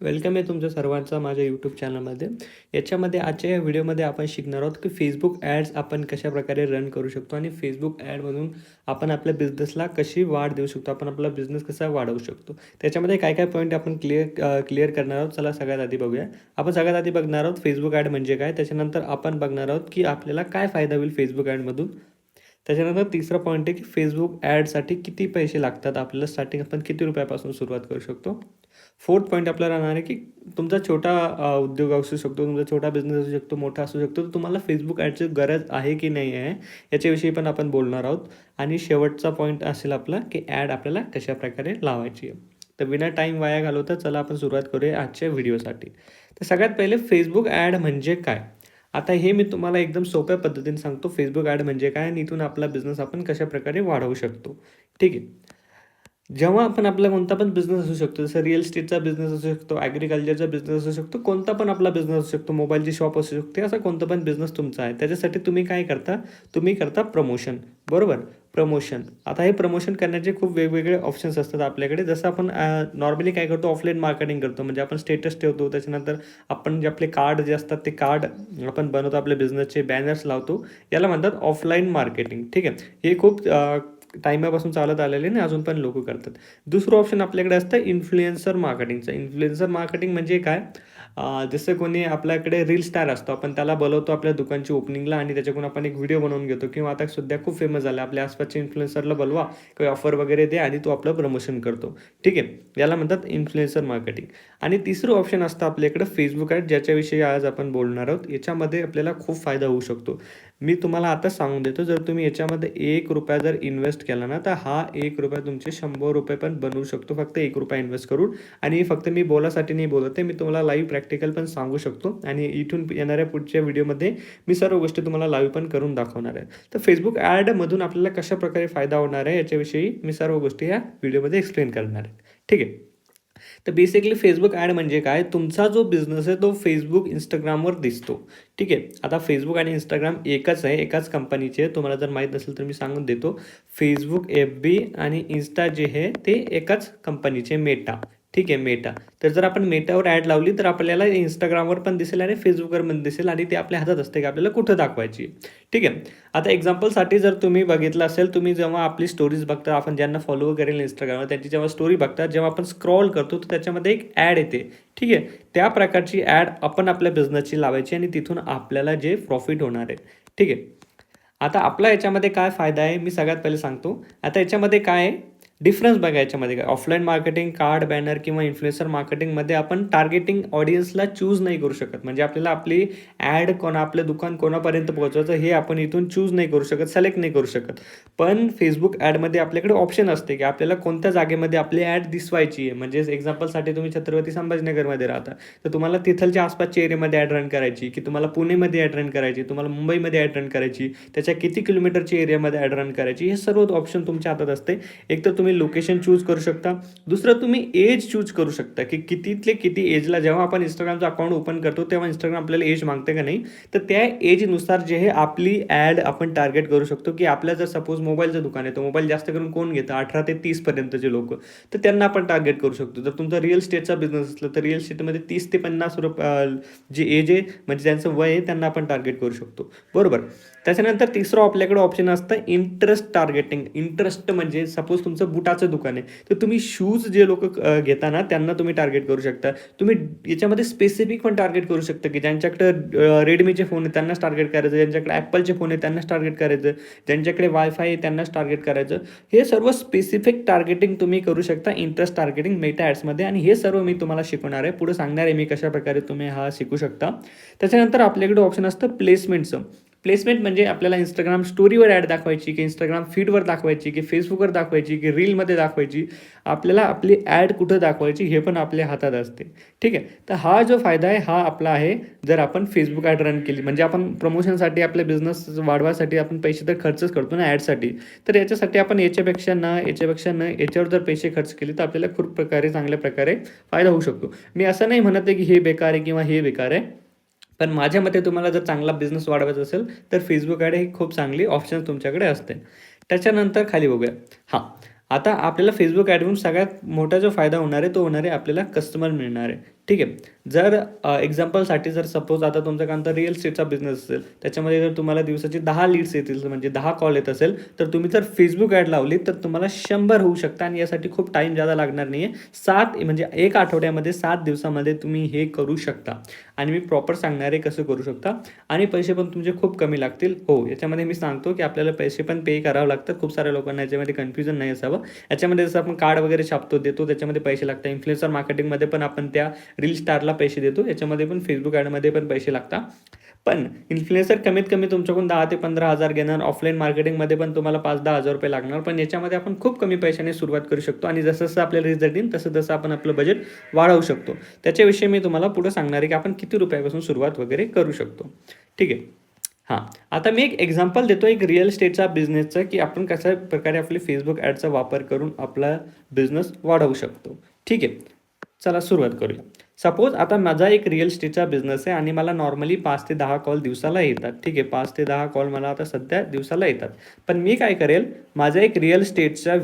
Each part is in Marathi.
वेलकम आहे तुमच्या सर्वांचा माझ्या यूट्यूब चॅनलमध्ये याच्यामध्ये आजच्या या व्हिडिओमध्ये आपण शिकणार आहोत की फेसबुक ॲड्स आपण कशाप्रकारे रन करू शकतो आणि फेसबुक ॲडमधून आपण आपल्या बिझनेसला कशी वाढ देऊ शकतो आपण आपला बिझनेस कसा वाढवू शकतो. त्याच्यामध्ये काय काय पॉईंट आपण क्लिअर क्लिअर करणार आहोत चला सगळ्यात आधी बघूया. आपण सगळ्यात आधी बघणार आहोत फेसबुक ॲड म्हणजे काय त्याच्यानंतर आपण बघणार आहोत की आपल्याला काय फायदा होईल फेसबुक ॲडमधून त्याच्यानंतर तिसरा पॉईंट आहे की फेसबुक ॲडसाठी किती पैसे लागतात आपल्याला स्टार्टिंग आपण किती रुपयापासून सुरुवात करू शकतो. फोर्थ पॉईंट आपल्याला राहणार आहे की तुमचा छोटा उद्योग असू शकतो तुमचा छोटा बिझनेस असू शकतो मोठा असू शकतो तर तुम्हाला फेसबुक ॲडची गरज आहे की नाही आहे याच्याविषयी पण आपण बोलणार आहोत. आणि शेवटचा पॉईंट असेल आपला की ॲड आपल्याला कशा प्रकारे लावायची आहे. तर विना टाईम वाया घालवता चला आपण सुरुवात करूया आजच्या व्हिडिओसाठी तर सगळ्यात पहिले फेसबुक ॲड म्हणजे काय? आता हे मी तुम्हाला एकदम सोप्या पद्धतीने सांगतो फेसबुक ॲड म्हणजे काय? आणि इथून आपला बिझनेस आपण कशा प्रकारे वाढवू शकतो. ठीक आहे? जेव्हा आपण आपला कोणता पण बिझनेस असू शकतो जसं रिअल इस्टेटचा बिझनेस असू शकतो ॲग्रिकल्चरचा बिझनेस असू शकतो कोणता पण आपला बिझनेस असू शकतो मोबाईलची शॉप असू शकते असा कोणता पण बिझनेस तुमचा आहे त्याच्यासाठी तुम्ही काय करता? तुम्ही करता प्रमोशन बरोबर? प्रमोशन आता हे प्रमोशन करण्याचे खूप वेगवेगळे ऑप्शन्स असतात आपल्याकडे. जसं आपण नॉर्मली काय करतो? ऑफलाईन मार्केटिंग करतो. म्हणजे आपण स्टेटस ठेवतो त्याच्यानंतर आपण जे आपले कार्ड जे असतात ते कार्ड आपण बनवतो आपल्या बिझनेसचे बॅनर्स लावतो. याला म्हणतात ऑफलाईन मार्केटिंग ठीक आहे? हे खूप टाईमापासून चालत आलेले आणि अजून पण लोक करतात. दुसरं ऑप्शन आपल्याकडे असतं इन्फ्लुएन्सर मार्केटिंगचं इन्फ्लुएन्सर मार्केटिंग म्हणजे काय? जसं कोणी आपल्याकडे रील स्टार असतो आपण त्याला बोलवतो आपल्या दुकानची ओपनिंगला आणि त्याच्याकडून आपण एक व्हिडिओ बनवून घेतो किंवा आता सध्या खूप फेमस झालं आपल्या आसपासच्या इन्फ्लुएन्सरला बोलवा काही ऑफर वगैरे दे आणि तो आपलं प्रमोशन करतो. ठीक आहे? याला म्हणतात इन्फ्लुएन्सर मार्केटिंग आणि तिसरं ऑप्शन असतं आपल्याकडे फेसबुक ॲड ज्याच्याविषयी आज आपण बोलणार आहोत. याच्यामध्ये आपल्याला खूप फायदा होऊ शकतो. मी तुम्हाला आता सांगून देतो जर तुम्ही याच्यामध्ये एक रुपया जर इन्व्हेस्ट केला ना तर हा एक रुपया तुमचे शंभर रुपये पण बनवू शकतो फक्त एक रुपया इन्व्हेस्ट करून. आणि फक्त मी बोलासाठी नाही बोलत आहे मी तुम्हाला लाईव्ह प्रॅक्टिकल पण सांगू शकतो. आणि इथून येणाऱ्या पुढच्या व्हिडिओमध्ये मी सर्व गोष्टी तुम्हाला लाईव्ह पण करून दाखवणार आहे. तर फेसबुक ॲडमधून आपल्याला कशा प्रकारे फायदा होणार आहे याच्याविषयी मी सर्व गोष्टी या व्हिडिओमध्ये एक्सप्लेन करणार आहे. ठीक आहे? तर बेसिकली फेसबुक ॲड म्हणजे काय? तुमचा जो बिझनेस आहे तो फेसबुक इंस्टाग्रामवर दिसतो. ठीक आहे? आता फेसबुक आणि इंस्टाग्राम एकच आहे एकाच कंपनीचे आहे. तुम्हाला जर माहीत नसेल तर मी सांगून देतो. फेसबुक एफ बी आणि इन्स्टा जे आहे ते एकाच कंपनीचे मेटा ठीक आहे मेटा तर जर आपण मेटावर ॲड लावली तर आपल्याला इंस्टाग्रामवर पण दिसेल आणि फेसबुकवर पण दिसेल आणि ते आपल्या हातात असते की? आपल्याला कुठं दाखवायची? ठीक आहे. आता एक्झाम्पलसाठी जर तुम्ही बघितलं असेल तुम्ही जेव्हा आपली स्टोरीज बघता आपण ज्यांना फॉलो करेल इंस्टाग्रामवर त्यांची जेव्हा स्टोरी बघता जेव्हा आपण स्क्रॉल करतो तर त्याच्यामध्ये एक ॲड येते. ठीक आहे. त्या प्रकारची ॲड आपण आपल्या बिझनेसची लावायची आणि तिथून आपल्याला जे प्रॉफिट होणार आहे. ठीक आहे. आता आपला याच्यामध्ये काय फायदा आहे? मी सगळ्यात पहिले सांगतो. आता याच्यामध्ये काय आहे? डिफरन्स बघा याच्यामध्ये काय ऑफलाईन मार्केटिंग कार्ड बॅनर किंवा इन्फ्लुएन्सर मार्केटिंगमध्ये आपण टार्गेटिंग ऑडियन्सला चूज नाही करू शकत. म्हणजे आपल्याला आपली ॲड कोणा आपलं दुकान कोणापर्यंत पोहोचवायचं हे आपण इथून चूज नाही करू शकत सिलेक्ट नाही करू शकत. पण फेसबुक ॲडमध्ये आपल्याकडे ऑप्शन असते की आपल्याला कोणत्या जागेमध्ये आपली ॲड दिसवायची आहे. म्हणजे एक्झाम्पलसाठी तुम्ही छत्रपती संभाजीनगरमध्ये राहता. तर तुम्हाला तिथलच्या आसपासच्या एरियामध्ये ॲड रन करायची की तुम्हाला पुणेमध्ये ॲड रन करायची तुम्हाला मुंबईमध्ये ॲड रन करायची त्याच्या किती किलोमीटरच्या एरियामध्ये ॲड रन करायची हे सर्व ऑप्शन तुमच्या हातात असते. एक तर तुम्ही तुम्ही लोकेशन चूज करू शकता. दुसरं तुम्ही एज चूज करू शकता की कितीतले किती एजला जेव्हा आपण इंस्टाग्रामचं अकाउंट ओपन करतो तेव्हा इंस्टाग्राम आपल्याला एज मागते का नाही? तर त्या एजनुसार जे आहे आपली ॲड आपण टार्गेट करू शकतो की आपल्या जर सपोज मोबाईलचं दुकान आहे तर मोबाईल जास्त करून कोण घेतं? अठरा ते तीसपर्यंतचे लोक. तर त्यांना आपण टार्गेट करू शकतो. जर तुमचा रिअल स्टेटचा बिझनेस असला तर रिअल स्टेटमध्ये तीस ते पन्नास रुप जे एज आहे म्हणजे ज्यांचं वय आहे त्यांना आपण टार्गेट करू शकतो. बरोबर? त्याच्यानंतर तिसरं आपल्याकडे ऑप्शन असतं इंटरेस्ट टार्गेटिंग इंटरेस्ट म्हणजे सपोज तुमचं बुटाचं दुकान आहे. तर तुम्ही शूज जे लोक घेताना त्यांना तुम्ही टार्गेट करू शकता. तुम्ही याच्यामध्ये स्पेसिफिक पण टार्गेट करू शकता की ज्यांच्याकडे रेडमीचे फोन आहे त्यांनाच टार्गेट करायचं. ज्यांच्याकडे ॲपलचे फोन आहे त्यांनाच टार्गेट करायचं. ज्यांच्याकडे वायफाय आहे त्यांनाच टार्गेट करायचं. हे सर्व स्पेसिफिक टार्गेटिंग तुम्ही करू शकता. इंटरेस्ट टार्गेटिंग मेटा ॲड्समध्ये आणि हे सर्व मी तुम्हाला शिकवणार आहे. पुढे सांगणार आहे मी कशा प्रकारे तुम्ही हा शिकू शकता. त्याच्यानंतर आपल्याकडे ऑप्शन असतं प्लेसमेंटचं प्लेसमेंट म्हणजे आपल्याला इंस्टाग्राम स्टोरीवर ॲड दाखवायची की इंस्टाग्राम फीडवर दाखवायची की फेसबुकवर दाखवायची की रीलमध्ये दाखवायची आपल्याला आपली ॲड कुठं दाखवायची हे पण आपल्या हातात असते. ठीक आहे? तर हा जो फायदा आहे हा आपला आहे जर आपण फेसबुक ॲड रन केली म्हणजे आपण प्रमोशनसाठी आपल्या बिझनेस वाढवायसाठी आपण पैसे तर खर्चच करतो ना ॲडसाठी तर याच्यासाठी आपण याच्यापेक्षा न याच्यापेक्षा न याच्यावर जर पैसे खर्च केले तर आपल्याला खूप प्रकारे चांगल्या प्रकारे फायदा होऊ शकतो. मी असं नाही म्हणत आहे की हे बेकार आहे किंवा हे बेकार आहे. पण माझ्या मते तुम्हाला जर चांगला बिझनेस वाढवायचा असेल तर फेसबुक ॲड ही खूप चांगली ऑप्शन तुमच्याकडे असते. त्याच्यानंतर खाली बघूया. हां आता आपल्याला फेसबुक ॲडमधून सगळ्यात मोठा जो फायदा होणार आहे तो होणार आहे आपल्याला कस्टमर मिळणार. आहे ठीक आहे. जर एक्झाम्पलसाठी जर सपोज आता तुमचा रिअल स्टेटचा बिझनेस असेल. त्याच्यामध्ये जर तुम्हाला दिवसाची दहा लीड्स येतील म्हणजे दहा कॉल येत असेल तर तुम्ही जर फेसबुक ॲड लावली तर तुम्हाला शंभर होऊ शकता आणि यासाठी खूप टाईम जादा लागणार नाही आहे सात म्हणजे एक आठवड्यामध्ये सात दिवसामध्ये तुम्ही हे करू शकता. आणि मी प्रॉपर सांगणार आहे कसं करू शकता? आणि पैसे पण तुमचे खूप कमी लागतील. हो याच्यामध्ये मी सांगतो की आपल्याला पैसे पण पे करावं लागतं. खूप साऱ्या लोकांना याच्यामध्ये कन्फ्युजन नाही असावं. याच्यामध्ये जसं आपण कार्ड वगैरे छापतो देतो त्याच्यामध्ये पैसे लागतात. इन्फ्लुएन्सर मार्केटिंगमध्ये पण आपण त्या रील स्टारला पैसे देतो. याच्यामध्ये पण फेसबुक ॲडमध्ये पण पैसे लागतात. पण इन्फ्लुएन्सर कमीत कमी तुमच्याकडून दहा ते पंधरा हजार घेणार. ऑफलाईन मार्केटिंगमध्ये पण तुम्हाला पाच दहा हजार रुपये लागणार. पण याच्यामध्ये आपण खूप कमी पैशाने सुरुवात करू शकतो. आणि जसं जसं आपल्याला रिझल्ट येईल तसं तसं आपण आपलं बजेट वाढवू शकतो. त्याच्याविषयी मी तुम्हाला पुढे सांगणार आहे की आपण किती रुपयापासून सुरुवात वगैरे करू शकतो. ठीक आहे? हां. आता मी एक एक्झाम्पल देतो. एक रिअल स्टेटचा बिझनेसचा की आपण कशा प्रकारे आपले फेसबुक ॲडचा वापर करून आपला बिझनेस वाढवू शकतो. ठीक आहे? चला सुरुवात करूया. सपोज आता माझा एक रिअल स्टेटचा बिझनेस आहे आणि मला नॉर्मली पाच ते दहा कॉल दिवसाला येतात. ठीक आहे पाच ते दहा कॉल मला आता सध्या दिवसाला येतात. पण मी काय करेल माझा एक रिअल स्टेटचा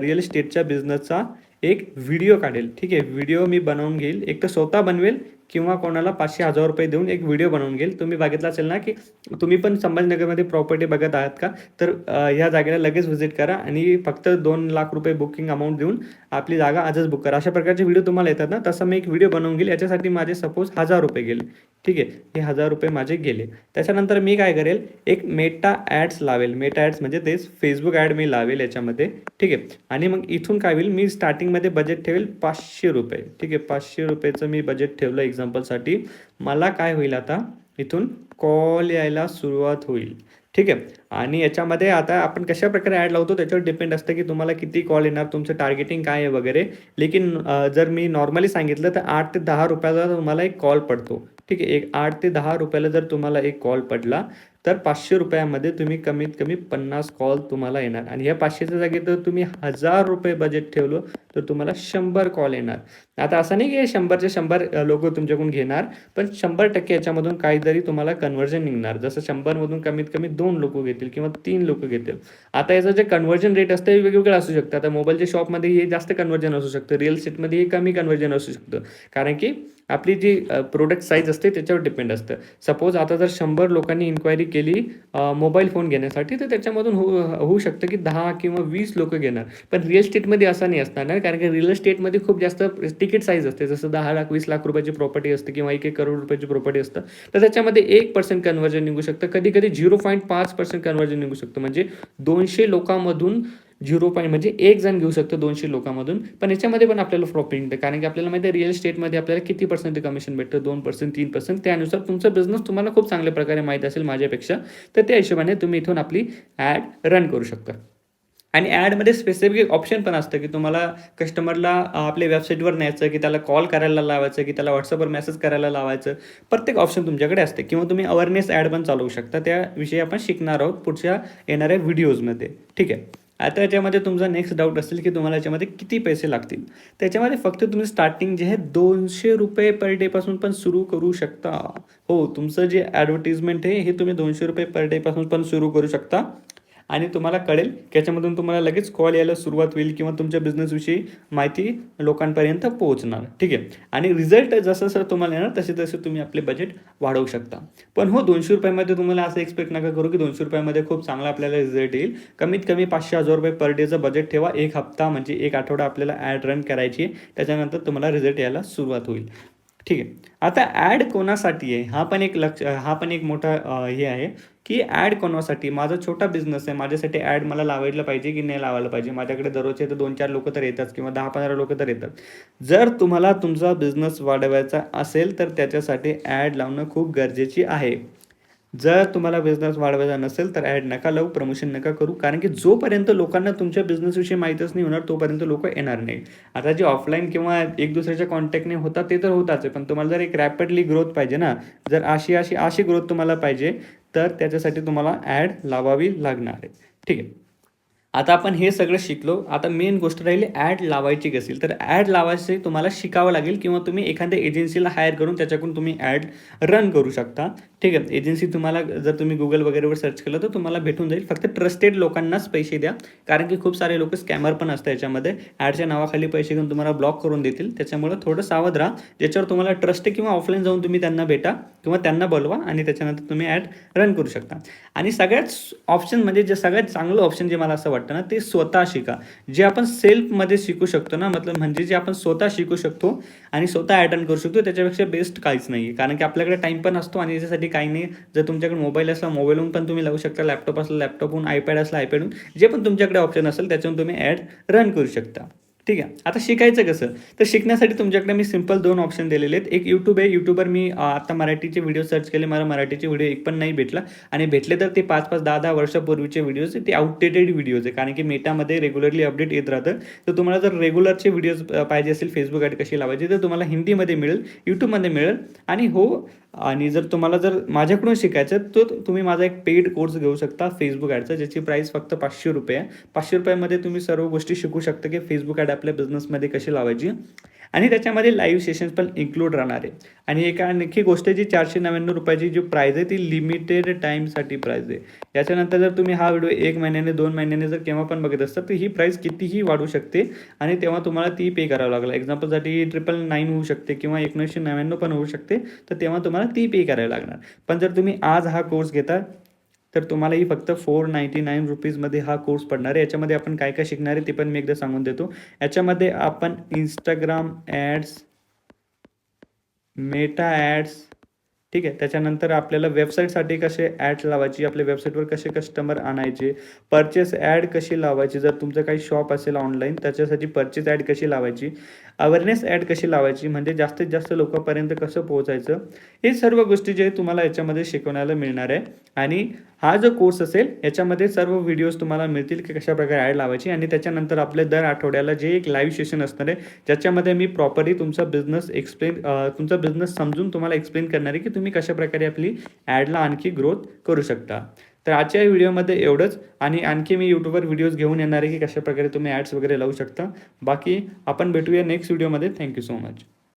रिअल स्टेटच्या बिझनेसचा एक व्हिडिओ काढेल. ठीक आहे व्हिडिओ मी बनवून घेईल. एक तर स्वतः बनवेल किंवा कोणाला पाचशे हजार रुपये देऊन एक व्हिडिओ बनवून घेईल. तुम्ही बघितला असेल ना की तुम्ही पण संभाजीनगरमध्ये प्रॉपर्टी बघत आहात का? तर ह्या जागेला लगेच व्हिजिट करा आणि फक्त दोन लाख रुपये बुकिंग अमाऊंट देऊन आपली जागा आजच बुक करा. अशा प्रकारचे व्हिडिओ तुम्हाला येतात ना तसं मी एक व्हिडिओ बनवून घेईल. याच्यासाठी माझे सपोज हजार रुपये गेले. ठीक आहे हे हजार रुपये माझे गेले. त्याच्यानंतर मी काय करेल एक मेटा ॲड्स लावेल. मेटा ॲड्स म्हणजे तेच फेसबुक ॲड मी लावेल याच्यामध्ये. ठीक आहे आणि मग इथून काय होईल मी स्टार्टिंगमध्ये बजेट ठेवेल पाचशे रुपये. ठीक आहे पाचशे रुपयेचं मी बजेट ठेवलं एक्झाम्पलसाठी मला काय होईल आता इथून कॉल यायला सुरुवात होईल. ठीक आहे. आणि याच्यामध्ये आता आपण कशा प्रकारे ॲड लावतो त्याच्यावर डिपेंड असतं की तुम्हाला किती कॉल येणार तुमचं टार्गेटिंग काय आहे वगैरे. लेकिन जर मी नॉर्मली सांगितलं तर आठ ते दहा रुपयाला तुम्हाला एक कॉल पडतो. ठीक आहे. एक आठ ते दहा रुपयाला जर तुम्हाला एक कॉल पडला तर पाचशे रुपयामध्ये तुम्ही कमीत कमी पन्नास कॉल तुम्हाला येणार. आणि या पाचशेच्या जागी जर तुम्ही हजार रुपये बजेट ठेवलं तर तुम्हाला शंभर कॉल येणार. आता असं नाही की हे शंभरचे शंभर लोक तुमच्याकडून घेणार पण शंभर टक्के याच्यामधून काहीतरी तुम्हाला कन्व्हर्जन निघणार. जसं शंभरमधून कमीत कमी दोन लोक घेतील किंवा तीन लोक घेतील. आता याचं जे कन्व्हर्जन रेट असतं हे वेगवेगळं असू शकतं. आता मोबाईलच्या शॉपमध्ये हे जास्त कन्व्हर्जन असू शकतं. रिअल स्टेटमध्ये हे कमी कन्व्हर्जन असू शकतं. कारण की आपली जी प्रोडक्ट साईज असते त्याच्यावर डिपेंड असतं. सपोज आता जर शंभर लोकांनी इन्क्वायरी केली मोबाईल फोन घेण्यासाठी तर त्याच्यामधून होऊ होऊ शकतं की दहा किंवा वीस लोक घेणार. पण रिअल स्टेटमध्ये असं नाही असणार ना कारण की रिअल इस्टेटमध्ये खूप जास्त तिकीट साईज असते. जसं दहा लाख वीस लाख रुपयाची प्रॉपर्टी असते किंवा एक एक करोड रुपयाची प्रॉपर्टी असतं. तर त्याच्यामध्ये एक पर्सेंट कन्व्हर्जन निघू शकतं. कधी कधी झिरो पॉईंट पाच पर्सेंट कन्व्हर्जन निघू शकतं. म्हणजे दोनशे लोकांमधून झिरो पॉईंट म्हणजे एक जण घेऊ शकतो दोनशे लोकांमधून पण याच्यामध्ये पण आपल्याला प्रॉफिट मिळतं कारण की आपल्याला माहिती आहे रिअल स्टेटमध्ये आपल्याला किती पर्सेंट कमिशन भेटतं? दोन पर्सेंट तीन पर्सेंट त्यानुसार तुमचा बिझनेस तुम्हाला खूप चांगल्या प्रकारे माहीत असेल माझ्यापेक्षा. तर त्या हिशोबाने तुम्ही इथून आपली ॲड रन करू शकता. आणि ॲडमध्ये स्पेसिफिक ऑप्शन पण असतं की तुम्हाला कस्टमरला आपल्या वेबसाईटवर न्यायचं की त्याला कॉल करायला लावायचं की त्याला व्हॉट्सअपवर मेसेज करायला लावायचं. प्रत्येक ऑप्शन तुमच्याकडे असते. किंवा तुम्ही अवेअरनेस ॲड पण चालवू शकता. त्याविषयी आपण शिकणार आहोत पुढच्या येणाऱ्या व्हिडिओजमध्ये ठीक आहे? आता याच्यामध्ये तुमचा नेक्स्ट डाऊट असेल की तुम्हाला याच्यामध्ये किती पैसे लागतील. त्याच्यामध्ये फक्त तुम्ही स्टार्टिंग जे आहे दोनशे रुपये पर डेपासून पण सुरू करू शकता. हो तुमचं जे ॲडव्हर्टिजमेंट आहे हे तुम्ही दोनशे रुपये पर डेपासून पण सुरू करू शकता. आणि तुम्हाला कळेल की याच्यामधून तुम्हाला लगेच कॉल यायला सुरुवात होईल किंवा तुमच्या बिझनेसविषयी माहिती लोकांपर्यंत पोहोचणार. ठीक आहे? आणि रिझल्ट जसं जसं तुम्हाला येणार तसे तसे तुम्ही आपले बजेट वाढवू शकता. पण हो दोनशे रुपयामध्ये तुम्हाला असं एक्सपेक्ट नका करू की दोनशे रुपयामध्ये खूप चांगला आपल्याला रिझल्ट येईल. कमीत कमी पाचशे हजार रुपये पर डेचं बजेट ठेवा. एक हप्ता म्हणजे एक आठवडा आपल्याला ॲड रन करायची आहे. त्याच्यानंतर तुम्हाला रिझल्ट यायला सुरुवात होईल. ठीक आहे. आता ॲड कोणासाठी आहे? हा पण एक लक्ष हा पण एक मोठा हे आहे की ॲड कोणासाठी? माझा छोटा बिझनेस आहे. माझ्यासाठी ॲड मला लावायला पाहिजे की नाही लावायला पाहिजे? माझ्याकडे दररोजचे तर दोन चार लोक तर येतात किंवा दहा पंधरा लोक तर येतात. जर तुम्हाला तुमचा बिझनेस वाढवायचा असेल तर त्याच्यासाठी ॲड लावणं खूप गरजेची आहे. जर तुम्हाला बिझनेस वाढवायचा नसेल तर ॲड नका लावू प्रमोशन नका करू. कारण की जोपर्यंत लोकांना तुमच्या बिझनेसविषयी माहीतच नाही होणार तोपर्यंत लोक येणार नाही आता जे ऑफलाईन किंवा एक दुसऱ्याच्या कॉन्टॅक्टने होतात ते तर होताच आहे. पण तुम्हाला जर एक रॅपिडली ग्रोथ पाहिजे ना जर अशी अशी अशी ग्रोथ तुम्हाला पाहिजे तर त्याच्यासाठी तुम्हाला ॲड लावावी लागणार आहे. ठीक आहे. आता आपण हे सगळं शिकलो. आता मेन गोष्ट राहिली ॲड लावायची असेल तर ॲड लावायचे तुम्हाला शिकावं लागेल किंवा तुम्ही एखाद्या एजन्सीला हायर करून त्याच्याकडून तुम्ही ॲड रन करू शकता. ठीक आहे. एजन्सी तुम्हाला जर तुम्ही गुगल वगैरेवर सर्च केलं तर तुम्हाला भेटून जाईल. फक्त ट्रस्टेड लोकांनाच पैसे द्या. कारण की खूप सारे लोक स्कॅमर पण असतात याच्यामध्ये. ॲडच्या नावाखाली पैसे घेऊन तुम्हाला ब्लॉक करून देतील. त्याच्यामुळे थोडं सावध राहा. ज्याच्यावर तुम्हाला ट्रस्ट आहे किंवा ऑफलाईन जाऊन तुम्ही त्यांना भेटा किंवा त्यांना बोलवा आणि त्याच्यानंतर तुम्ही ॲड रन करू शकता. आणि सगळ्याच ऑप्शन म्हणजे जे सगळ्यात चांगलं ऑप्शन जे मला असं वाटतं ना ते स्वतः शिका. जे आपण सेल्फमध्ये शिकू शकतो ना मतलब म्हणजे जे आपण स्वतः शिकू शकतो आणि स्वतः अटेंड करू शकतो त्याच्यापेक्षा बेस्ट काहीच नाही आहे कारण की आपल्याकडे टाईम पण असतो आणि याच्यासाठी काही नाही. जर तुमच्याकडे मोबाईल असला मोबाईलहून पण तुम्ही लावू शकता. लॅपटॉप असला लॅपटॉपहून आयपॅड असला आयपॅडहून जे पण तुमच्याकडे ऑप्शन असेल त्याच्यावरून तुम्ही ॲड रन करू शकता. ठीक आहे. आता शिकायचं कसं? तर शिकण्यासाठी तुमच्याकडे मी सिंपल दोन ऑप्शन दिलेले आहेत. एक यूट्यूब आहे. यूट्यूबर मी आता मराठीचे व्हिडिओ सर्च केले. मला मराठीचे व्हिडिओ एक पण नाही भेटला. आणि भेटले तर ते पाच पाच दहा दहा वर्षापूर्वीचे व्हिडिओज ते आउटडेटेड व्हिडिओज आहे कारण की मेटामध्ये रेग्युलरली अपडेट येत राहतं. तर तुम्हाला जर रेग्युलरचे व्हिडिओज पाहिजे असेल फेसबुक ॲड कशी लावायची तर तुम्हाला हिंदीमध्ये मिळेल यूट्यूबमध्ये मिळेल. आणि हो आणि जर तुम्हाला जर माझ्याकडून शिकायचं तर तुम्ही माझा एक पेड कोर्स घेऊ शकता फेसबुक ॲडचा ज्याची प्राईस फक्त पाचशे रुपये आहे. पाचशे रुपयामध्ये तुम्ही सर्व गोष्टी शिकू शकता की फेसबुक ॲड आपल्या बिझनेसमध्ये कशी लावायची? आणि त्याच्यामध्ये लाईव्ह सेशन्स पण इन्क्लूड राहणार आहे. आणि एक आणखी गोष्ट जी चारशे नव्याण्णव रुपयाची जी प्राईज आहे ती लिमिटेड टाईमसाठी प्राईज आहे. याच्यानंतर जर तुम्ही हा व्हिडिओ एक महिन्याने दोन महिन्याने जर केव्हा पण बघत असतात तर ही प्राईस कितीही वाढू शकते. आणि तेव्हा तुम्हाला ती पे करावं लागेल. एक्झाम्पलसाठी ट्रिपल नाईन होऊ शकते किंवा एकोणीसशे नव्याण्णव पण होऊ शकते. तर तेव्हा तुम्हाला ती पे करावी लागणार. पण जर तुम्ही आज हा कोर्स घेता तर तुम्हालाही फक्त फोर नाईन्टी नाईन रुपीजमध्ये हा कोर्स पडणार आहे. याच्यामध्ये आपण काय काय शिकणार आहे ते पण मी एकदा सांगून देतो. याच्यामध्ये आपण इंस्टाग्राम ॲड्स मेटा ॲड्स ठीक आहे. त्याच्यानंतर आपल्याला वेबसाईटसाठी कसे ॲड लावायची आपल्या वेबसाईटवर कसे कस्टमर आणायचे परचेस ॲड कशी लावायची जर तुमचं काही शॉप असेल ऑनलाईन त्याच्यासाठी परचेस ॲड कशी लावायची अवेअरनेस ॲड कशी लावायची म्हणजे जास्तीत जास्त लोकांपर्यंत कसं पोहोचायचं हे सर्व गोष्टी जे तुम्हाला याच्यामध्ये शिकवण्याला मिळणार आहे. आणि हा जो कोर्स असेल याच्यामध्ये सर्व व्हिडिओज तुम्हाला मिळतील की कशाप्रकारे ॲड लावायची. आणि त्याच्यानंतर आपले दर आठवड्याला जे एक लाईव्ह सेशन असणार आहे ज्याच्यामध्ये मी प्रॉपरली तुमचा बिझनेस एक्सप्लेन तुमचा बिझनेस समजून तुम्हाला एक्सप्लेन करणार आहे की तुम्ही तुम्ही कशाप्रकारे आपली ॲडला आणखी ग्रोथ करू शकता? तर आजच्या व्हिडिओमध्ये एवढंच. आणि आणखी मी यूट्यूबवर व्हिडिओज घेऊन येणार आहे की कशाप्रकारे तुम्ही ॲड्स वगैरे लावू शकता. बाकी आपण भेटूया नेक्स्ट व्हिडिओमध्ये थँक्यू सो मच